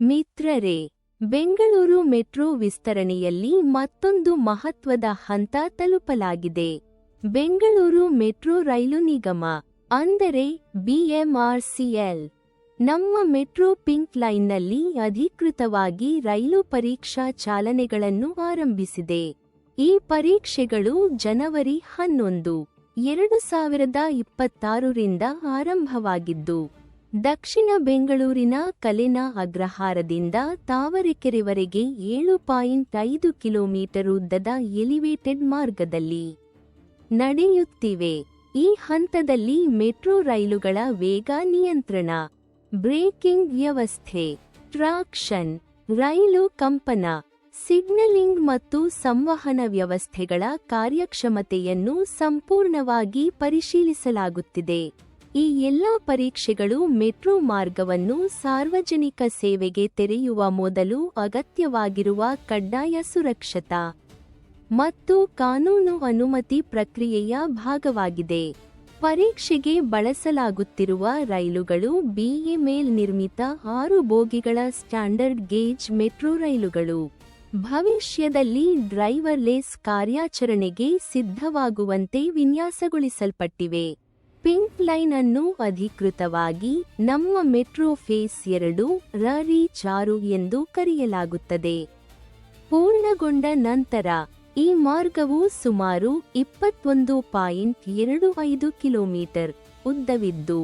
ಮಿತ್ರರೇ, ಬೆಂಗಳೂರು ಮೆಟ್ರೋ ವಿಸ್ತರಣೆಯಲ್ಲಿ ಮತ್ತೊಂದು ಮಹತ್ವದ ಹಂತ ತಲುಪಲಾಗಿದೆ. ಬೆಂಗಳೂರು ಮೆಟ್ರೋ ರೈಲು ನಿಗಮ, ಅಂದರೆ ಬಿಎಂಆರ್ಸಿಎಲ್ ನಮ್ಮ ಮೆಟ್ರೋ ಪಿಂಕ್ ಲೈನ್ನಲ್ಲಿ ಅಧಿಕೃತವಾಗಿ ರೈಲು ಪರೀಕ್ಷಾ ಚಾಲನೆಗಳನ್ನು ಆರಂಭಿಸಿದೆ. ಈ ಪರೀಕ್ಷೆಗಳು ಜನವರಿ ಹನ್ನೊಂದು, ಎರಡು ಸಾವಿರದ ಇಪ್ಪತ್ತಾರರಿಂದ ಆರಂಭವಾಗಿದ್ದು ದಕ್ಷಿಣ ಬೆಂಗಳೂರಿನ ಕಲೆನ ಅಗ್ರಹಾರದಿಂದ ತಾವರೆಕೆರೆವರೆಗೆ ಏಳು ಪಾಯಿಂಟ್ ಐದು ಕಿಲೋಮೀಟರ್ ಉದ್ದದ ಎಲಿವೇಟೆಡ್ ಮಾರ್ಗದಲ್ಲಿ ನಡೆಯುತ್ತಿವೆ. ಈ ಹಂತದಲ್ಲಿ ಮೆಟ್ರೋ ರೈಲುಗಳ ವೇಗ ನಿಯಂತ್ರಣ, ಬ್ರೇಕಿಂಗ್ ವ್ಯವಸ್ಥೆ, ಟ್ರಾಕ್ಷನ್, ರೈಲು ಕಂಪನ, ಸಿಗ್ನಲಿಂಗ್ ಮತ್ತು ಸಂವಹನ ವ್ಯವಸ್ಥೆಗಳ ಕಾರ್ಯಕ್ಷಮತೆಯನ್ನು ಸಂಪೂರ್ಣವಾಗಿ ಪರಿಶೀಲಿಸಲಾಗುತ್ತಿದೆ. ಈ ಎಲ್ಲಾ ಪರೀಕ್ಷೆಗಳು ಮೆಟ್ರೋ ಮಾರ್ಗವನ್ನು ಸಾರ್ವಜನಿಕ ಸೇವೆಗೆ ತೆರೆಯುವ ಮೊದಲು ಅಗತ್ಯವಾಗಿರುವ ಕಡ್ಡಾಯ ಸುರಕ್ಷತಾ ಮತ್ತು ಕಾನೂನು ಅನುಮತಿ ಪ್ರಕ್ರಿಯೆಯ ಭಾಗವಾಗಿದೆ. ಪರೀಕ್ಷೆಗೆ ಬಳಸಲಾಗುತ್ತಿರುವ ರೈಲುಗಳು ಬಿಎಂಎಲ್ ನಿರ್ಮಿತ ಆರು ಬೋಗಿಗಳ ಸ್ಟ್ಯಾಂಡರ್ಡ್ ಗೇಜ್ ಮೆಟ್ರೋ ರೈಲುಗಳು. ಭವಿಷ್ಯದಲ್ಲಿ ಡ್ರೈವರ್ಲೆಸ್ ಕಾರ್ಯಾಚರಣೆಗೆ ಸಿದ್ಧವಾಗುವಂತೆ ವಿನ್ಯಾಸಗೊಳಿಸಲ್ಪಟ್ಟಿವೆ. ಪಿಂಕ್ ಲೈನ್ ಅನ್ನು ಅಧಿಕೃತವಾಗಿ ನಮ್ಮ ಮೆಟ್ರೋ ಫೇಸ್ ಎರಡು ರರಿ ಚಾರು ಎಂದು ಕರೆಯಲಾಗುತ್ತದೆ. ಪೂರ್ಣಗೊಂಡ ನಂತರ ಈ ಮಾರ್ಗವು ಸುಮಾರು ಇಪ್ಪತ್ತೊಂದು ಪಾಯಿಂಟ್ ಎರಡು ಐದು ಕಿಲೋಮೀಟರ್ ಉದ್ದವಿದ್ದು,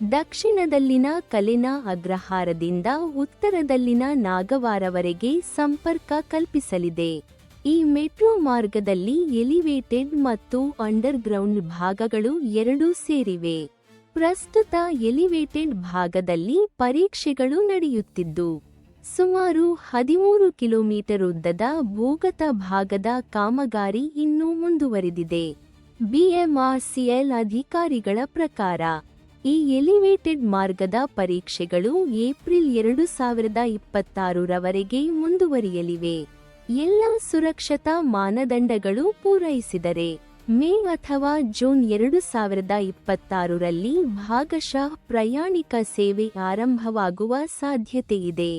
ದಕ್ಷಿಣದಲ್ಲಿನ ಕಲೆನಾ ಅಗ್ರಹಾರದಿಂದ ಉತ್ತರದಲ್ಲಿನ ನಾಗವಾರವರೆಗೆ ಸಂಪರ್ಕ ಕಲ್ಪಿಸಲಿದೆ. ಈ ಮೆಟ್ರೋ ಮಾರ್ಗದಲ್ಲಿ ಎಲಿವೇಟೆಡ್ ಮತ್ತು ಅಂಡರ್ಗ್ರೌಂಡ್ ಭಾಗಗಳು ಎರಡೂ ಸೇರಿವೆ. ಪ್ರಸ್ತುತ ಎಲಿವೇಟೆಡ್ ಭಾಗದಲ್ಲಿ ಪರೀಕ್ಷೆಗಳು ನಡೆಯುತ್ತಿದ್ದು, ಸುಮಾರು ಹದಿಮೂರು ಕಿಲೋಮೀಟರ್ ಉದ್ದದ ಭೂಗತ ಭಾಗದ ಕಾಮಗಾರಿ ಇನ್ನೂ ಮುಂದುವರೆದಿದೆ. ಬಿಎಂಆರ್ಸಿಎಲ್ ಅಧಿಕಾರಿಗಳ ಪ್ರಕಾರ, ಈ ಎಲಿವೇಟೆಡ್ ಮಾರ್ಗದ ಪರೀಕ್ಷೆಗಳು ಏಪ್ರಿಲ್ ಎರಡು ಸಾವಿರದ ಇಪ್ಪತ್ತಾರರವರೆಗೆ ಮುಂದುವರಿಯಲಿವೆ. ಎಲ್ಲ ಸುರಕ್ಷತಾ ಮಾನದಂಡಗಳು ಪೂರೈಸಿದರೆ ಮೇ ಅಥವಾ ಜೂನ್ ಎರಡು ಸಾವಿರದ ಇಪ್ಪತ್ತಾರರಲ್ಲಿ ಭಾಗಶಃ ಪ್ರಯಾಣಿಕ ಸೇವೆ ಆರಂಭವಾಗುವ ಸಾಧ್ಯತೆಯಿದೆ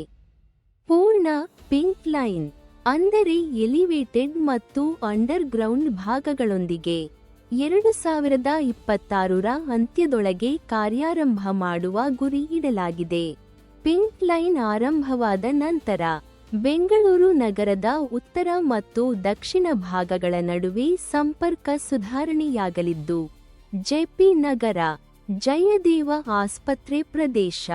ಪೂರ್ಣ ಪಿಂಕ್ ಲೈನ್, ಅಂದರೆ ಎಲಿವೇಟೆಡ್ ಮತ್ತು ಅಂಡರ್ಗ್ರೌಂಡ್ ಭಾಗಗಳೊಂದಿಗೆ ಎರಡು ಸಾವಿರದ ಇಪ್ಪತ್ತಾರರ ಅಂತ್ಯದೊಳಗೆ ಕಾರ್ಯಾರಂಭ ಮಾಡುವ ಗುರಿ ಇಡಲಾಗಿದೆ. ಪಿಂಕ್ ಲೈನ್ ಆರಂಭವಾದ ನಂತರ ಬೆಂಗಳೂರು ನಗರದ ಉತ್ತರ ಮತ್ತು ದಕ್ಷಿಣ ಭಾಗಗಳ ನಡುವೆ ಸಂಪರ್ಕ ಸುಧಾರಣೆಯಾಗಲಿದ್ದು, ಜೆಪಿ ನಗರ, ಜಯದೇವ ಆಸ್ಪತ್ರೆ ಪ್ರದೇಶ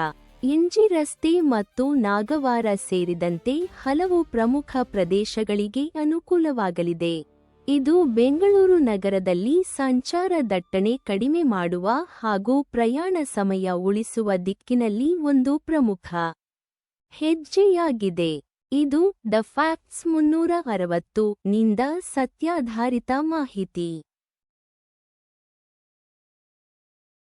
ಎಂಜಿ ರಸ್ತೆ ಮತ್ತು ನಾಗವಾರ ಸೇರಿದಂತೆ ಹಲವು ಪ್ರಮುಖ ಪ್ರದೇಶಗಳಿಗೆ ಅನುಕೂಲವಾಗಲಿದೆ. ಇದು ಬೆಂಗಳೂರು ನಗರದಲ್ಲಿ ಸಂಚಾರ ದಟ್ಟಣೆ ಕಡಿಮೆ ಮಾಡುವ ಹಾಗೂ ಪ್ರಯಾಣ ಸಮಯ ಉಳಿಸುವ ದಿಕ್ಕಿನಲ್ಲಿ ಒಂದು ಪ್ರಮುಖ ಹೆಜ್ಜೆಯಾಗಿದೆ. ಇದು ದ ಫ್ಯಾಕ್ಟ್ಸ್ ಮುನ್ನೂರ ಅರವತ್ತು ನಿಂದ ಸತ್ಯಾಧಾರಿತ ಮಾಹಿತಿ.